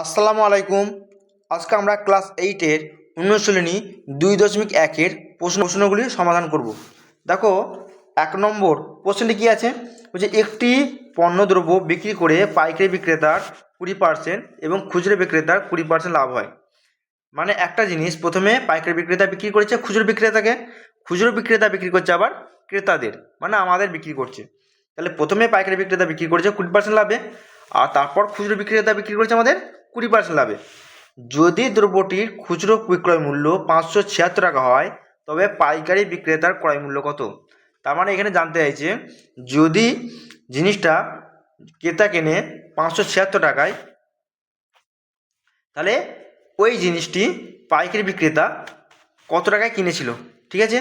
আসসালামু আলাইকুম। আজকে আমরা ক্লাস এইটের অনুশীলনী দুই দশমিক একের প্রশ্ন প্রশ্নগুলি সমাধান করব। দেখো, এক নম্বর প্রশ্নটি কী আছে? বলছে, একটি পণ্যদ্রব্য বিক্রি করে পাইকারি বিক্রেতার কুড়ি পার্সেন্ট এবং খুচরো বিক্রেতার কুড়ি পার্সেন্ট লাভ হয়। মানে একটা জিনিস, প্রথমে পাইকারি বিক্রেতা বিক্রি করেছে খুচরো বিক্রেতাকে, খুচরো বিক্রেতা বিক্রি করছে আবার ক্রেতাদের মানে আমাদের বিক্রি করছে। তাহলে প্রথমে পাইকারি বিক্রেতা বিক্রি করেছে কুড়ি পার্সেন্ট লাভে, আর তারপর খুচরো বিক্রেতা বিক্রি করেছে আমাদের কুড়ি পার্সেন্ট লাভে। যদি দ্রব্যটির খুচরো বিক্রয় মূল্য পাঁচশো ছিয়াত্তর টাকা হয়, তবে পাইকারি বিক্রেতার ক্রয় মূল্য কত? তার মানে এখানে জানতে চাইছে, যদি জিনিসটা ক্রেতা কেনে পাঁচশো ছিয়াত্তর টাকায়, তাহলে ওই জিনিসটি পাইকারি বিক্রেতা কত টাকায় কিনেছিল? ঠিক আছে?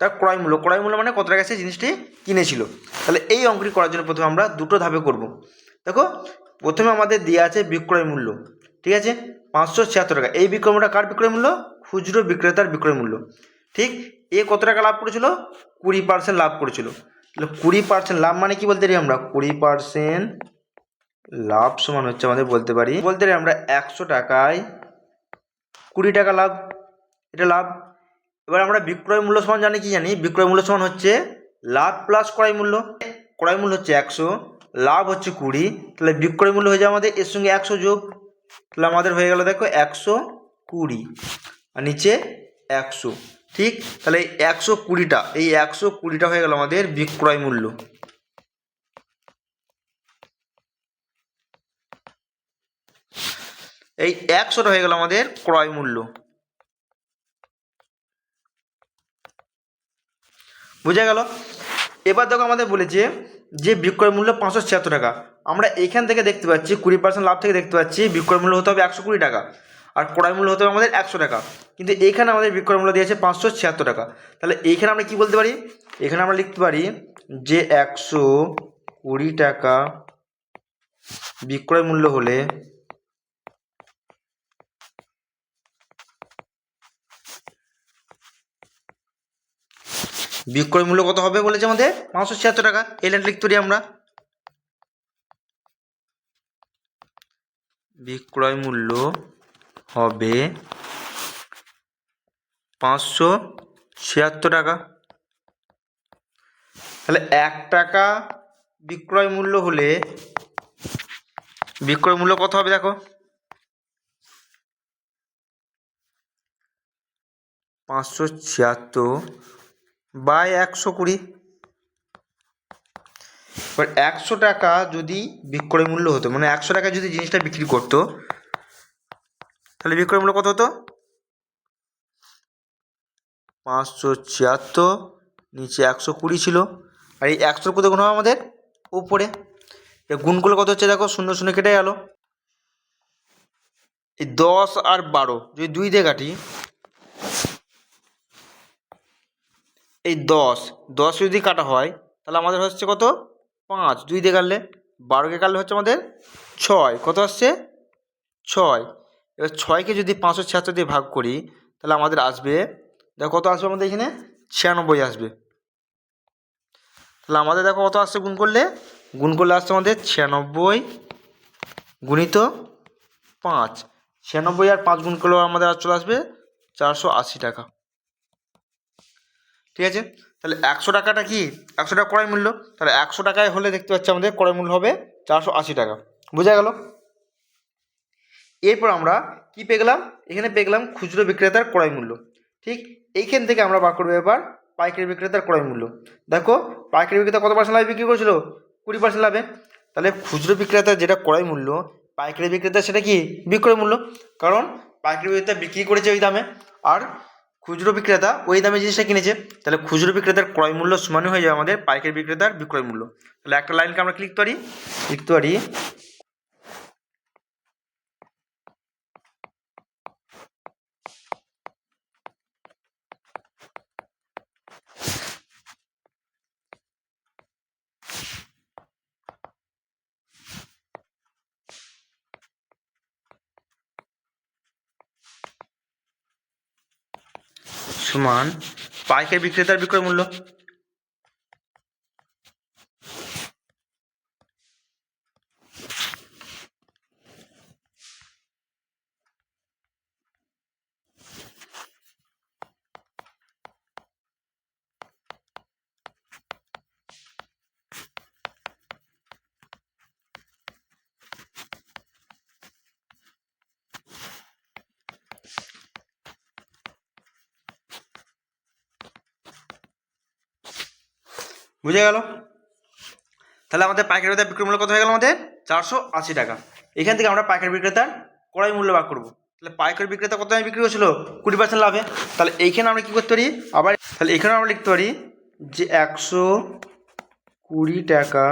তার ক্রয় মূল্য ক্রয় মূল্য মানে কত টাকায় সে জিনিসটি কিনেছিল? তাহলে এই অঙ্কটি করার জন্য প্রথমে আমরা দুটো ধাপে করব। দেখো, প্রথমে আমাদের দেওয়া আছে বিক্রয় মূল্য। ঠিক আছে? পাঁচশো ছিয়াত্তর টাকা। এই বিক্রয় মূল্যটা কার বিক্রয় মূল্য? খুচরো বিক্রেতার বিক্রয় মূল্য। ঠিক? এ কত টাকা লাভ করেছিল? কুড়ি পার্সেন্ট লাভ করেছিল। তাহলে কুড়ি পার্সেন্ট লাভ মানে কি বলতে পারি আমরা? কুড়ি পার্সেন্ট লাভ সমান হচ্ছে আমাদের বলতে পারি। বলতে পারি আমরা একশো টাকায় কুড়ি টাকা লাভ। এটা লাভ। এবার আমরা বিক্রয় মূল্য সমান জানি কি জানি? বিক্রয় মূল্য সমান হচ্ছে লাভ প্লাস ক্রয় মূল্য। ক্রয় মূল্য হচ্ছে একশো, লাভ হচ্ছে কুড়ি। তাহলে বিক্রয় মূল্য হয়ে যায় আমাদের এর সঙ্গে একশো যোগ। তাহলে আমাদের হয়ে গেল দেখো একশো কুড়ি আর নিচে একশো। ঠিক? তাহলে এই একশো কুড়িটা, এই একশো কুড়িটা হয়ে গেল আমাদের বিক্রয় মূল্য। এই একশোটা হয়ে গেল আমাদের ক্রয় মূল্য। বুঝা গেল? এবার দেখো আমাদের বলেছে যে বিক্রয় মূল্য পাঁচশো ছিয়াত্তর টাকা। আমরা এখান থেকে দেখতে পাচ্ছি কুড়ি পার্সেন্ট লাভ থেকে দেখতে পাচ্ছি বিক্রয় মূল্য হতে হবে একশো কুড়ি টাকা আর ক্রয় মূল্য হতে হবে আমাদের একশো টাকা। কিন্তু এইখানে আমাদের বিক্রয় মূল্য দিয়েছে পাঁচশো ছিয়াত্তর টাকা। তাহলে এইখানে আমরা কি বলতে পারি? এখানে আমরা লিখতে পারি যে একশো কুড়ি টাকা বিক্রয় মূল্য হলে বিক্রয় মূল্য কত হবে বলেছে আমাদের? পাঁচশো ছিয়াত্তর টাকা। এই লাইনটা লিখতে পারি আমরা। বিক্রয় মূল্য হবে পাঁচশো ছিয়াত্তর টাকা। তাহলে এক টাকা বিক্রয় মূল্য হলে বিক্রয় মূল্য কত হবে দেখো? পাঁচশো ছিয়াত্তর বাই একশো কুড়ি। এবার একশো টাকা যদি বিক্রয় মূল্য হতো মানে একশো টাকা যদি জিনিসটা বিক্রি করতো, তাহলে বিক্রয় মূল্য কত হতো? পাঁচশো ছিয়াত্তর, নিচে একশো কুড়ি ছিল। আর এই একশোর কোথায় গুণ হবে আমাদের উপরে। এ গুণ করলে কত হচ্ছে দেখো? শূন্য শূন্য কেটে গেল। এই দশ আর বারো, যদি দুই দিয়ে কাটি, এই দশ দশ যদি কাটা হয়, তাহলে আমাদের হচ্ছে কত? পাঁচ, দুই দিয়ে কাটলে বারোকে কাটলে হচ্ছে আমাদের ছয়। কত আসছে? ছয়। এবার ছয়কে যদি পাঁচশো ছিয়াত্তর দিয়ে ভাগ করি, তাহলে আমাদের আসবে, দেখো কত আসবে আমাদের এখানে? ছিয়ানব্বই আসবে। তাহলে আমাদের দেখো কত আসছে গুণ করলে? গুণ করলে আসছে আমাদের ছিয়ানব্বই গুণিত পাঁচ। ছিয়ানব্বই আর পাঁচ গুণ করলেও আমাদের আর চলে আসবে চারশো আশি টাকা। ঠিক আছে? তাহলে একশো টাকাটা কি একশো টাকা ক্রয় মূল্য। তাহলে একশো টাকায় হলে দেখতে পাচ্ছি আমাদের ক্রয় মূল্য হবে চারশো আশি টাকা। বোঝা গেল? এরপর আমরা কি পেয়ে গেলাম? এখানে পেয়ে গেলাম খুচরো বিক্রেতার ক্রয় মূল্য। ঠিক এইখান থেকে আমরা বার করব এবার পাইকারি বিক্রেতার ক্রয় মূল্য। দেখো, পাইকারি বিক্রেতা কত পার্সেন্ট লাভে বিক্রি করেছিল? কুড়ি পার্সেন্ট লাভে। তাহলে খুচরো বিক্রেতার যেটা ক্রয় মূল্য, পাইকারি বিক্রেতা সেটা কি? বিক্রয় মূল্য। কারণ পাইকারি বিক্রেতা বিক্রি করেছে ওই দামে। আর খুচরো বিক্রেতা, ওই দামে জিনিসটা কিনেছে, তাহলে খুচরো বিক্রেতার ক্রয় মূল্য সমানই হয়ে যাবে আমাদের পাইকারি বিক্রেতার বিক্রয় মূল্য। তাহলে একটা লাইনকে আমরা লিখতে পারি লিখতে পারি সমান পাইকারি বিক্রেতার বিক্রয় মূল্য। বুঝে গেল? তাহলে আমাদের পাইকারি ক্রেতার বিক্রয় মূল্য কত হয়ে গেল আমাদের? চারশো আশি টাকা। এখান থেকে আমরা পাইকারি বিক্রেতার ক্রয় মূল্য বার করব। তাহলে পাইকারি বিক্রেতা কত দামে বিক্রি হচ্ছিল কুড়ি পার্সেন্ট লাভে। তাহলে এইখানে আমরা কী করতে পারি? আবার তাহলে এখানে আমরা লিখতে পারি যে একশো কুড়ি টাকা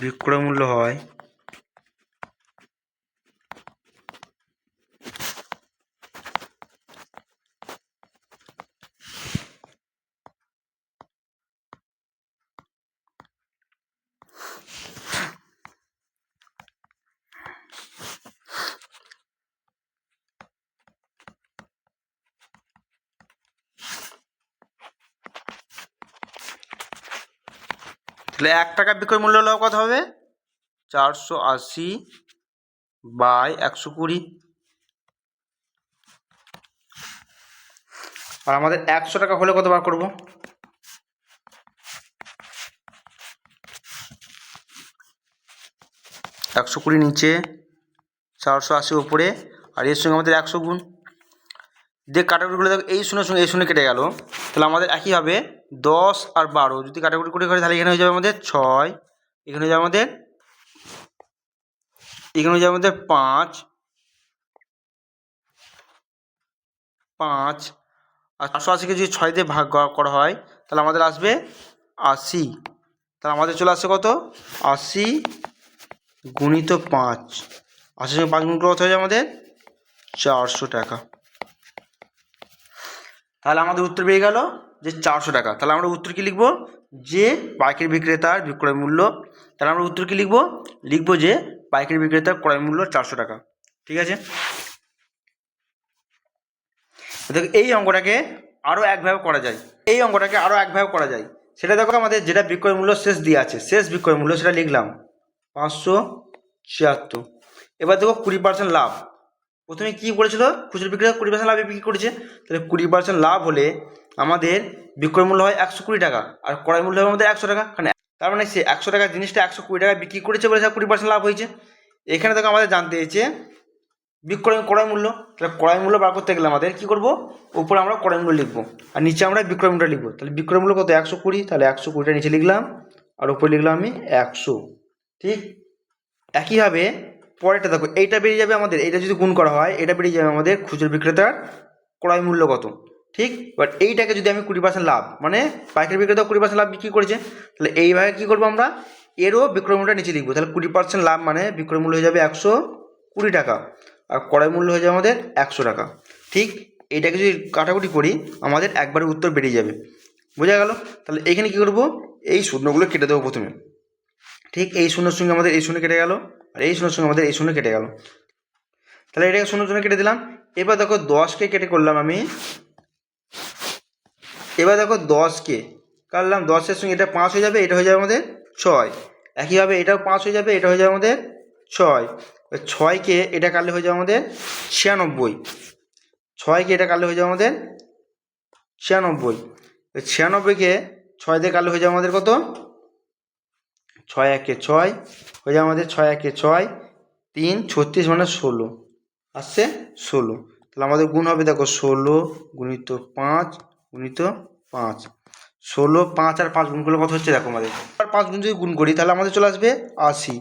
বিক্রয় মূল্য হয় তাহলে এক টাকা বিক্রয় মূল্য হলো কত হবে। চারশো আশি বাই একশো কুড়ি। আর আমাদের একশো টাকা হলে কত বার করব? একশো কুড়ি নিচে, চারশো আশি উপরে, আর এর সঙ্গে আমাদের একশো গুণ। যে কাটাকুটিগুলো দেখো, এই শূন্য সঙ্গে এই শূন্য কেটে গেল। তাহলে আমাদের একই হবে দশ আর বারো। যদি কাটাকুটি করে করে, তাহলে এখানে হয়ে যাবে আমাদের ছয়, এখানে হয়ে যাবে আমাদের এখানে হয়ে যাবে আমাদের পাঁচ পাঁচ। আর চারশো আশিকে যদি ছয় দিয়ে ভাগ করা- হয়, তাহলে আমাদের আসবে আশি। তাহলে আমাদের চলে আসছে কত? আশি গুণিত পাঁচ। আশি সঙ্গে পাঁচ গুণ কত হয়ে যাবে আমাদের? চারশো টাকা। তাহলে আমাদের উত্তর পেয়ে গেল যে চারশো টাকা। তাহলে আমরা উত্তর কী লিখব? যে পাইকারি বিক্রেতার বিক্রয় মূল্য। তাহলে আমরা উত্তর কী লিখব? লিখব যে পাইকারি বিক্রেতার ক্রয় মূল্য চারশো টাকা। ঠিক আছে? দেখো, এই অঙ্কটাকে আরও একভাবে করা যায়। এই অঙ্কটাকে আরও একভাবে করা যায়। সেটা দেখো আমাদের যেটা বিক্রয় মূল্য শেষ দিয়ে আছে। শেষ বিক্রয় মূল্য সেটা লিখলাম। পাঁচশো ছিয়াত্তর। এবার দেখো কুড়ি পার্সেন্ট লাভ। প্রথমে কী বলেছিল? খুচরো বিক্রেতা কুড়ি পার্সেন্ট লাভে বিক্রি করেছে। তাহলে কুড়ি পার্সেন্ট লাভ হলে আমাদের বিক্রয় মূল্য হয় একশো কুড়ি টাকা। আর ক্রয় মূল্য হবে আমাদের একশো টাকা। কারণ তার মানে সে একশো টাকার জিনিসটা একশো কুড়ি টাকা বিক্রি করেছে বলে কুড়ি পার্সেন্ট লাভ হয়েছে। এখানে দেখো আমাদের জানতে হয়েছে বিক্রয়, ক্রয় মূল্য। তাহলে ক্রয় মূল্য বার করতে গেলে আমাদের কী করব? উপরে আমরা ক্রয় মূল্য লিখব। আর নিচে আমরা বিক্রয় মূল্য লিখব। তাহলে বিক্রয় মূল্য কত? একশো কুড়ি। তাহলে একশো কুড়িটা নিচে লিখলাম। আর উপরে লিখলাম আমি একশো। ঠিক? একইভাবে পরেরটা দেখো, এইটা বেরিয়ে যাবে আমাদের, এইটা যদি গুণ করা হয়, এটা বেরিয়ে যাবে আমাদের খুচরো বিক্রেতার ক্রয় মূল্য কত? ঠিক? বাট এইটাকে যদি আমি কুড়ি পার্সেন্ট লাভ মানে পাইকারি বিক্রেতা কুড়ি পার্সেন্ট লাভ বিক্রি করেছে, তাহলে এইভাবে কী করব আমরা? এরও বিক্রয় মূল্যটা নিচে লিখব, তাহলে কুড়ি পার্সেন্ট লাভ মানে বিক্রয় মূল্য হয়ে যাবে একশো কুড়ি টাকা, আর ক্রয় মূল্য হয়ে যাবে আমাদের একশো টাকা, ঠিক? এইটাকে যদি কাটাকুটি করি, আমাদের একবারে উত্তর বেরিয়ে যাবে, বোঝা গেল? তাহলে এখানে কী করব? এই শূন্যগুলো কেটে দেবো প্রথমে, ঠিক? এই শূন্যর সঙ্গে আমাদের এই শূন্য কেটে গেল আর এই শূন্যর সঙ্গে আমাদের এই শূন্য কেটে গেল। তাহলে এটাকে শূন্য শূন্য কেটে দিলাম। এবার দেখো দশকে কেটে করলাম আমি। এবার দেখো দশকে কাটলাম। দশের সঙ্গে এটা পাঁচ হয়ে যাবে, এটা হয়ে যাবে আমাদের ছয়। একইভাবে এটাও পাঁচ হয়ে যাবে, এটা হয়ে যাবে আমাদের ছয়। ছয়কে এটা কাটলে হয়ে যাবে আমাদের ছিয়ানব্বই। ছয়কে এটা কাটলে হয়ে যাবে আমাদের ছিয়ানব্বই। ছিয়ানব্বইকে ছয় দিয়ে কাটলে হয়ে যাবে আমাদের কত? ছয় একে ছয় হয়ে যাবে আমাদের ছয় একে ছয়, তিন ছত্রিশ মানে ষোলো, আসছে ষোলো। তাহলে আমাদের গুণ হবে দেখো ষোলো গুণিত পাঁচ গুণিত পাঁচ। ষোলো, পাঁচ আর পাঁচ গুণ করলে কত হচ্ছে দেখো আমাদের? আর পাঁচ গুণ যদি গুণ করি তাহলে আমাদের চলে আসবে আশি।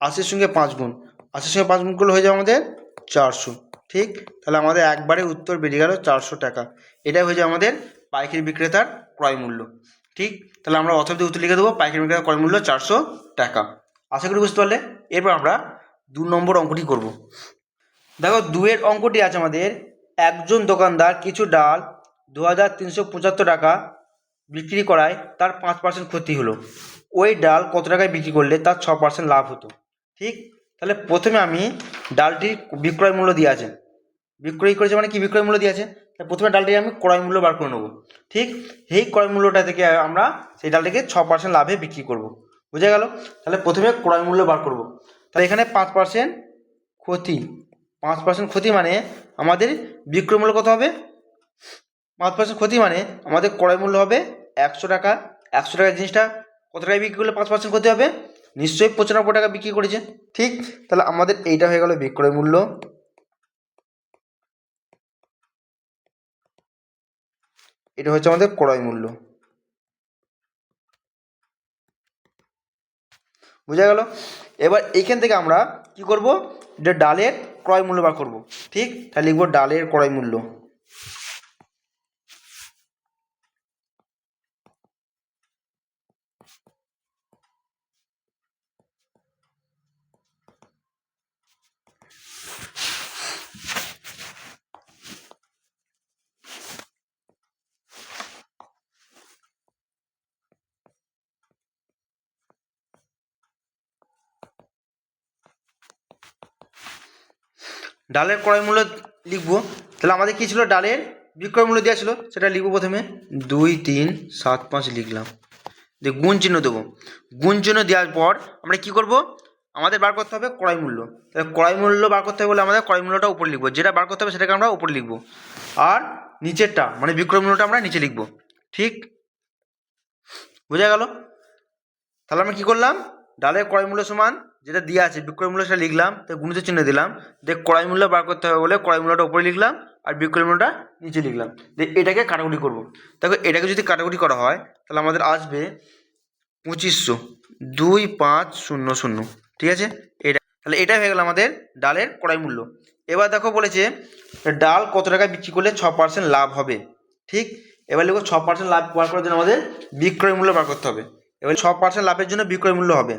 আশির সঙ্গে পাঁচ গুণ, আশির সঙ্গে পাঁচ গুণ করলে হয়ে যাবে আমাদের চারশো। ঠিক? তাহলে আমাদের একবারে উত্তর বেরিয়ে গেল চারশো টাকা। এটাই হয়ে যাবে আমাদের পাইকারি বিক্রেতার ক্রয় মূল্য। ঠিক? তাহলে আমরা অথবা উত্তর লিখে দেবো, পাইকারি বিক্রেতার ক্রয় মূল্য চারশো টাকা। আশা করি বুঝতে পারলে? এরপর আমরা দু নম্বর অঙ্কটি করব। দেখো দুয়ের অঙ্কটি আছে আমাদের, একজন দোকানদার কিছু ডাল দু হাজার তিনশো পঁচাত্তর টাকা বিক্রি করায়, তার পাঁচ পার্সেন্ট ক্ষতি হলো। ওই ডাল কত টাকায় বিক্রি করলে তার ছ পার্সেন্ট লাভ হতো? ঠিক? তাহলে প্রথমে আমি ডালটির বিক্রয় মূল্য দিয়ে আছে বিক্রয় করেছে মানে কি বিক্রয় মূল্য দিয়ে আছে প্রথমে ডালটি আমি ক্রয় মূল্য বার করে নেব। ঠিক এই ক্রয় মূল্যটা থেকে আমরা সেই ডালটিকে ছ পার্সেন্ট লাভে বিক্রি করব। বুঝে গেল? তাহলে প্রথমে ক্রয় মূল্য বার করব। তাহলে এখানে পাঁচ পার্সেন্ট ক্ষতি। পাঁচ পার্সেন্ট ক্ষতি মানে আমাদের বিক্রয় মূল্য কত হবে? পাঁচ পার্সেন্ট ক্ষতি মানে আমাদের ক্রয় মূল্য হবে একশো টাকা। একশো টাকার জিনিসটা কত টাকায় বিক্রি করলে পাঁচ পার্সেন্ট ক্ষতি হবে? নিশ্চয়ই পঁচানব্বই টাকা বিক্রি করেছে। ঠিক? তাহলে আমাদের এইটা হয়ে গেল বিক্রয় মূল্য। এটা হচ্ছে আমাদের ক্রয় মূল্য। বোঝা গেল? এবার এইখান থেকে আমরা কি করব? এটা ডালের ক্রয় মূল্য বার করব। ঠিক? তাহলে লিখব ডালের ক্রয় মূল্য। ডালের ক্রয় মূল্য লিখব। তাহলে আমাদের কী ছিল? ডালের বিক্রয় মূল্য দেওয়া ছিল। সেটা লিখব প্রথমে। দুই, তিন, সাত, পাঁচ লিখলাম। দিয়ে গুণ চিহ্ন দেবো। গুণ চিহ্ন দেওয়ার পর আমরা কি করব? আমাদের বার করতে হবে ক্রয় মূল্য। তাহলে ক্রয় মূল্য বার করতে হবে বলে আমাদের ক্রয় মূল্যটা উপরে লিখব। যেটা বার করতে হবে সেটাকে আমরা উপরে লিখব। আর নিচেরটা মানে বিক্রয় মূল্যটা আমরা নিচে লিখব। ঠিক? বোঝা গেল? তাহলে আমরা কী করলাম? ডালের ক্রয় মূল্য সমান যেটা দেওয়া আছে বিক্রয় মূল্য সেটা লিখলাম, তো গুণিত চিহ্ন দিলাম দেখ ক্রয় মূল্য বার করতে হবে বলে ক্রয় মূল্যটা উপরে লিখলাম আর বিক্রয় মূল্যটা নিচে লিখলাম। দিয়ে এটাকে কাটাকুটি করব। দেখো, এটাকে যদি কাটাকুটি করা হয়, তাহলে আমাদের আসবে পঁচিশশো দুই পাঁচ শূন্য শূন্য, ঠিক আছে? এটা, তাহলে এটা হয়ে গেল আমাদের ডালের ক্রয় মূল্য। এবার দেখো বলেছে, ডাল কত টাকা বিক্রি করলে ছ পার্সেন্ট লাভ হবে? ঠিক? এবার লিখব ছ পার্সেন্ট লাভ বার করার জন্য আমাদের বিক্রয় মূল্য বার করতে হবে। এবার ছ পার্সেন্ট লাভের জন্য বিক্রয় মূল্য হবে।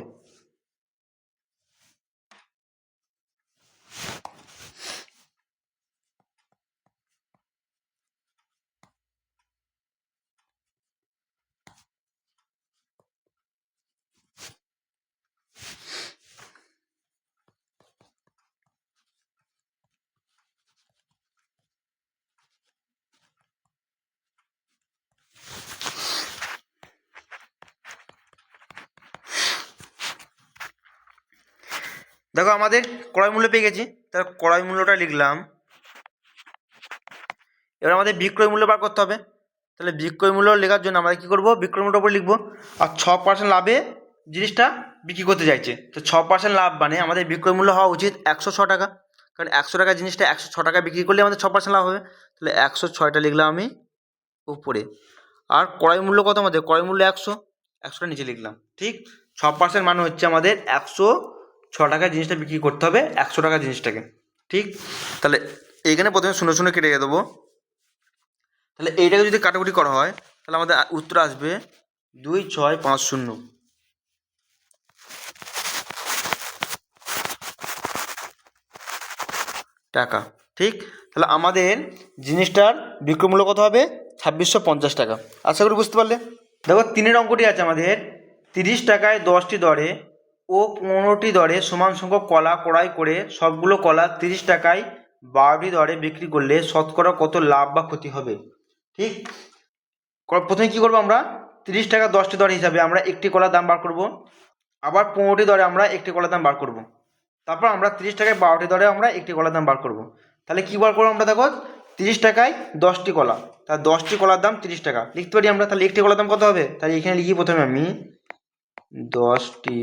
দেখো আমাদের ক্রয় মূল্য পেয়ে গেছি। তাহলে ক্রয় মূল্যটা লিখলাম। এবার আমাদের বিক্রয় মূল্য বার করতে হবে। তাহলে বিক্রয় মূল্য লেখার জন্য আমরা কী করব? বিক্রয় মূল্যর উপর লিখব। আর ছ পার্সেন্ট লাভে জিনিসটা বিক্রি করতে চাইছে। তো ছ পার্সেন্ট লাভ মানে আমাদের বিক্রয় মূল্য হওয়া উচিত একশো ছ টাকা। কারণ একশো টাকা জিনিসটা একশো ছ টাকা বিক্রি করলে আমাদের ছ পার্সেন্ট লাভ হবে। তাহলে একশো ছয়টা লিখলাম আমি উপরে। আর ক্রয় মূল্য কত আমাদের? ক্রয় মূল্য একশো। একশোটা নিচে লিখলাম। ঠিক? ছ পার্সেন্ট মানে হচ্ছে আমাদের একশো ছ টাকায় জিনিসটা বিক্রি করতে হবে, একশো টাকা জিনিসটাকে। ঠিক? তাহলে এইখানে প্রথমে শূন্য শুনে কেটে দেবো। তাহলে এইটাকে যদি কাটাকুটি করা হয়, তাহলে আমাদের উত্তর আসবে দুই, ছয়, পাঁচ, শূন্য। টাকা। ঠিক? তাহলে আমাদের জিনিসটার বিক্রয় মূল্য কত হবে? ছাব্বিশশো পঞ্চাশ টাকা। আশা করি বুঝতে পারলে? দেখো, তিনের অঙ্কটি আছে আমাদের। তিরিশ টাকায় দশটি দরে ও পনেরোটি দরে সমান সংখ্যক কলা ক্রয় করে সবগুলো কলা তিরিশ টাকায় বারোটি দরে বিক্রি করলে শতকরা কত লাভ বা ক্ষতি হবে? ঠিক? প্রথমে কী করব আমরা? তিরিশ টাকা দশটি দর হিসাবে আমরা একটি কলার দাম বার করব। আবার পনেরোটি দরে আমরা একটি কলার দাম বার করব। তারপর আমরা তিরিশ টাকায় বারোটি দরে আমরা একটি কলার দাম বার করব। তাহলে কী বার করব আমরা দেখো? তিরিশ টাকায় দশটি কলা। তার দশটি কলার দাম তিরিশ টাকা। লিখতে পারি আমরা? তাহলে একটি কলার দাম কত হবে? তাহলে এখানে লিখি প্রথমে আমি দশটি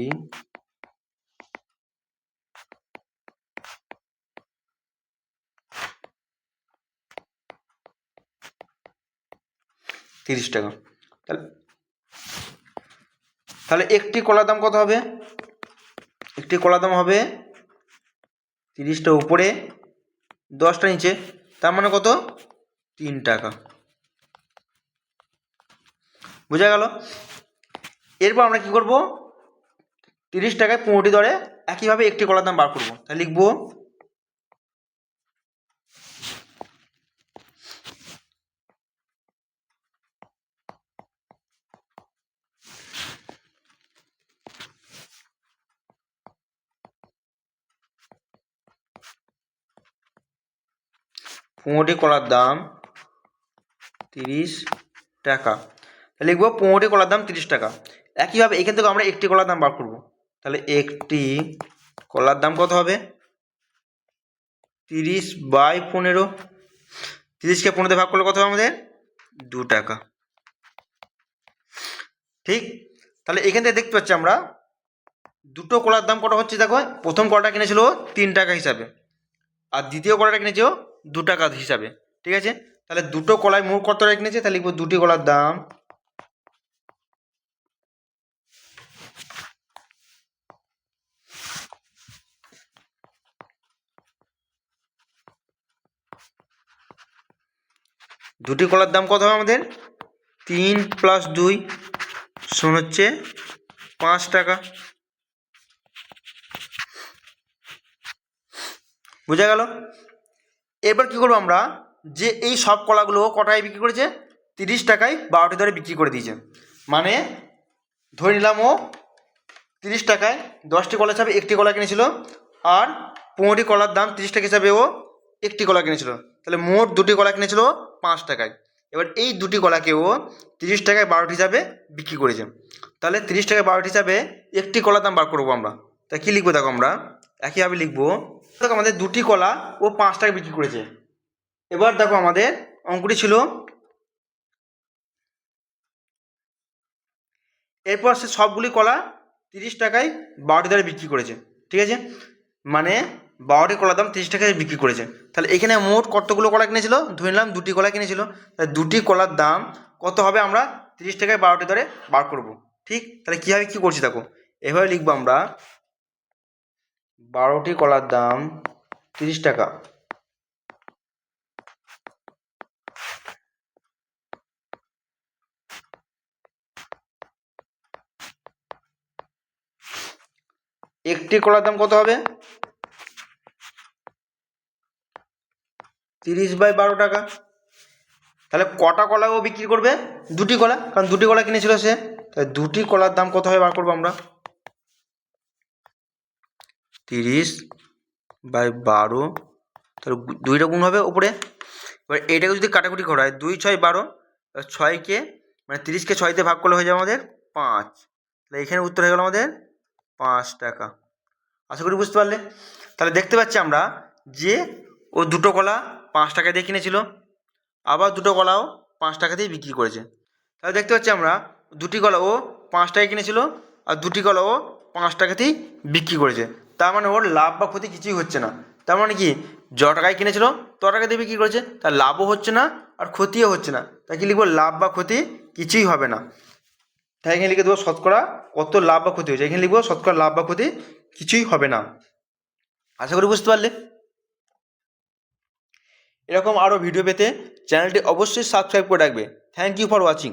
তিরিশ টাকা। তাহলে তাহলে একটি কলার দাম কত হবে? একটি কলার দাম হবে তিরিশটা উপরে, দশটা নিচে, তার মানে কত? তিন টাকা। বোঝা গেল? এরপর আমরা কি করব? তিরিশ টাকায় পনেরোটি দরে একইভাবে একটি কলার দাম বার করব। তাহলে লিখব পনেরোটি কলার দাম তিরিশ টাকা। তাহলে লিখব পনেরোটি কলার দাম তিরিশ টাকা। একইভাবে এখান থেকে আমরা একটি কলার দাম বার করব। তাহলে একটি কলার দাম কত হবে? তিরিশ বাই পনেরো। তিরিশকে পনেরোতে ভাগ করলে কত হবে আমাদের? দু টাকা। ঠিক? তাহলে এখান থেকে দেখতে পাচ্ছি আমরা দুটো কলার দাম কত হচ্ছে দেখো? প্রথম কলাটা কিনেছিল তিন টাকা হিসাবে। আর দ্বিতীয় কলাটা কিনেছে ও দু টাকা হিসাবে, ঠিক আছে? তাহলে দুটো কলায় মোট কত টাকা কিনেছে তাহলে লিখব দুটি কলার দাম। দুটি কলার দাম কত হবে আমাদের? তিন প্লাস দুই শোন হচ্ছে পাঁচ টাকা। বোঝা গেল? এবার কি করব আমরা? যে এই সব কলাগুলো কটায় বিক্রি করেছে? তিরিশ টাকায় বারোটি ধরে বিক্রি করে দিয়েছে। মানে ধরে নিলাম ও তিরিশ টাকায় দশটি কলা হিসাবে একটি কলা কিনেছিল আর পনেরোটি কলার দাম তিরিশ টাকা হিসাবে ও একটি কলা কিনেছিল। তাহলে মোট দুটি কলা কিনেছিল পাঁচ টাকায়। এবার এই দুটি কলাকে ও তিরিশ টাকায় বারোটি হিসাবে বিক্রি করেছে। তাহলে তিরিশ টাকায় বারোটি হিসাবে একটি কলার দাম বার করব আমরা। তা কী লিখব দেখো আমরা? একইভাবে লিখব দেখো আমাদের দুটি কলা ও পাঁচ টাকা বিক্রি করেছে। এবার দেখো আমাদের অঙ্কটি ছিল। এরপর সে সবগুলি কলা তিরিশ টাকায় বারোটি দরে বিক্রি করেছে, ঠিক আছে? মানে বারোটি কলার দাম তিরিশ টাকায় বিক্রি করেছে। তাহলে এখানে মোট কতগুলো কলা কিনেছিল? ধরে নিলাম দুটি কলা কিনেছিল। তাহলে দুটি কলার দাম কত হবে আমরা তিরিশ টাকায় বারোটি দরে বার করব, ঠিক? তাহলে কীভাবে কী করছি দেখো? এভাবে লিখব আমরা। বারোটি কলার দাম তিরিশ টাকা। একটি কলার দাম কত হবে? তিরিশ বাই বারো টাকা। তাহলে কটা কলা ও বিক্রি করবে? দুটি কলা। কারণ দুটি কলা কিনেছিল সে। তাহলে দুটি কলার দাম কত হবে বার করব আমরা? তিরিশ বাই বারো, তাহলে দুইটা গুণ হবে উপরে। এবার এইটাকে যদি কাটাকুটি করা হয়, দুই, ছয়, বারো ছয়কে মানে তিরিশকে ছয়তে ভাগ করলে হয়ে যাবে আমাদের পাঁচ। তাহলে এখানে উত্তর হয়ে গেল আমাদের পাঁচ টাকা। আশা করি বুঝতে পারলে? তাহলে দেখতে পাচ্ছি আমরা যে ও দুটো কলা পাঁচ টাকা দিয়ে কিনেছিল, আবার দুটো কলাও পাঁচ টাকা দিয়ে বিক্রি করেছে। তাহলে দেখতে পাচ্ছি আমরা দুটি কলা ও পাঁচ টাকায় কিনেছিল, আর দুটি কলা ও পাঁচ টাকাতেই বিক্রি করেছে। তার মানে ওর লাভ বা ক্ষতি কিছুই হচ্ছে না। তার মানে কি? য টাকায় কিনেছিল ত টাকা দেবে কী করেছে? তার লাভও হচ্ছে না আর ক্ষতিও হচ্ছে না। তাই কি লিখব? লাভ বা ক্ষতি কিছুই হবে না। তাই এখানে লিখে দেবো, শতকরা কত লাভ বা ক্ষতি হয়েছে? এখানে লিখব, শতকরা লাভ বা ক্ষতি কিছুই হবে না। আশা করি বুঝতে পারলে? এরকম আরও ভিডিও পেতে চ্যানেলটি অবশ্যই সাবস্ক্রাইব করে রাখবে। Thank you for watching